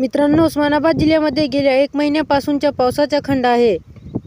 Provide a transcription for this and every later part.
मित्रांनो उस्मानाबाद जिल्ह्यामध्ये गेल्या एक महिन्यापासूनच्या पावसाचा खंड आहे.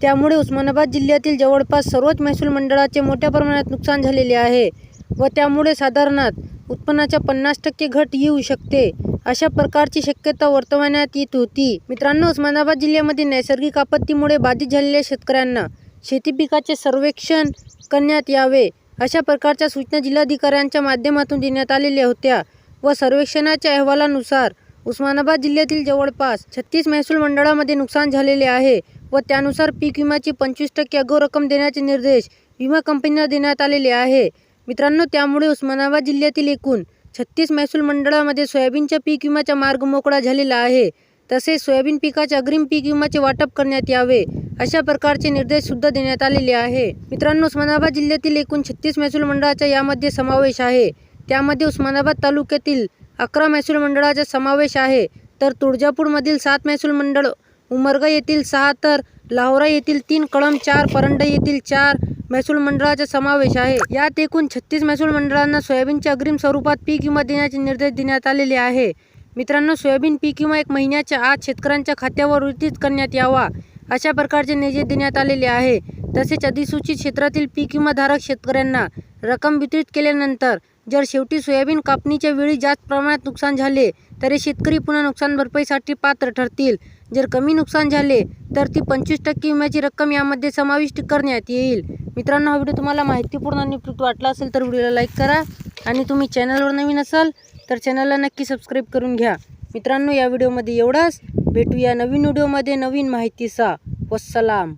त्यामुळे उस्मानाबाद जिल्ह्यातील जवळपास सर्वच महसूल मंडळाचे मोठ्या प्रमाणात नुकसान झालेले आहे व त्यामुळे साधारणात उत्पन्नाच्या पन्नास टक्के घट येऊ शकते अशा प्रकारची शक्यता वर्तमानात येत होती. मित्रांनो उस्मानाबाद जिल्ह्यामध्ये नैसर्गिक आपत्तीमुळे बाधित झालेल्या शेतकऱ्यांना शेती पिकाचे सर्वेक्षण करण्यात यावे अशा प्रकारच्या सूचना जिल्हाधिकाऱ्यांच्या माध्यमातून देण्यात आलेल्या होत्या व सर्वेक्षणाच्या अहवालानुसार उस्मानाबाद जिल्ह्यातील जवळपास छत्तीस महसूल मंडळामध्ये नुकसान झालेले आहे व त्यानुसार पीक विम्याची पंचवीस टक्के अगो रक्कम देण्याचे निर्देश विमा कंपनीला देण्यात आलेले आहे. मित्रांनो त्यामुळे उस्मानाबाद जिल्ह्यातील एकूण छत्तीस महसूल मंडळामध्ये सोयाबीनच्या पीक विम्याचा मार्ग मोकळा झालेला आहे. तसेच सोयाबीन पिकाच्या अग्रिम पीक विम्याचे वाटप करण्यात यावे अशा प्रकारचे निर्देश सुद्धा देण्यात आलेले आहे. मित्रांनो उस्मानाबाद जिल्ह्यातील एकूण छत्तीस महसूल मंडळाचा यामध्ये समावेश आहे. त्यामध्ये उस्मानाबाद तालुक्यातील अकरा महसूल मंडळाचा समावेश आहे. तर तुळजापूरमधील सात महसूल मंडळ उमरगा येथील सहा तर लाहोरा येथील तीन कळम चार परंडा येथील चार महसूल मंडळाचा समावेश आहे. यात एकूण छत्तीस महसूल मंडळांना सोयाबीनच्या अग्रिम स्वरूपात पीक विमा देण्याचे निर्देश देण्यात आलेले आहे. मित्रांनो सोयाबीन पीक विमा एक महिन्याच्या आत शेतकऱ्यांच्या खात्यावर वितरित करण्यात यावा अशा प्रकारचे निर्देश देण्यात आलेले आहे. तसेच अधिसूचित क्षेत्रातील पीक विमाधारक शेतकऱ्यांना रक्कम वितरित केल्यानंतर जर शेवटी सोयाबीन कापणीच्या वेळी जास्त प्रमाणात नुकसान झाले तर शेतकरी पुन्हा नुकसान भरपाईसाठी पात्र ठरतील. जर कमी नुकसान झाले तर ती पंचवीस टक्के विम्याची रक्कम यामध्ये समाविष्ट करण्यात येईल. मित्रांनो हा व्हिडिओ तुम्हाला माहितीपूर्ण आणि उपयुक्त वाटला असेल तर व्हिडिओला लाईक करा आणि तुम्ही चॅनलवर नवीन असाल तर चॅनलला नक्की सबस्क्राईब करून घ्या. मित्रांनो या व्हिडिओमध्ये एवढाच. भेटूया नवीन व्हिडिओमध्ये नवीन माहितीचा. वस्सलाम.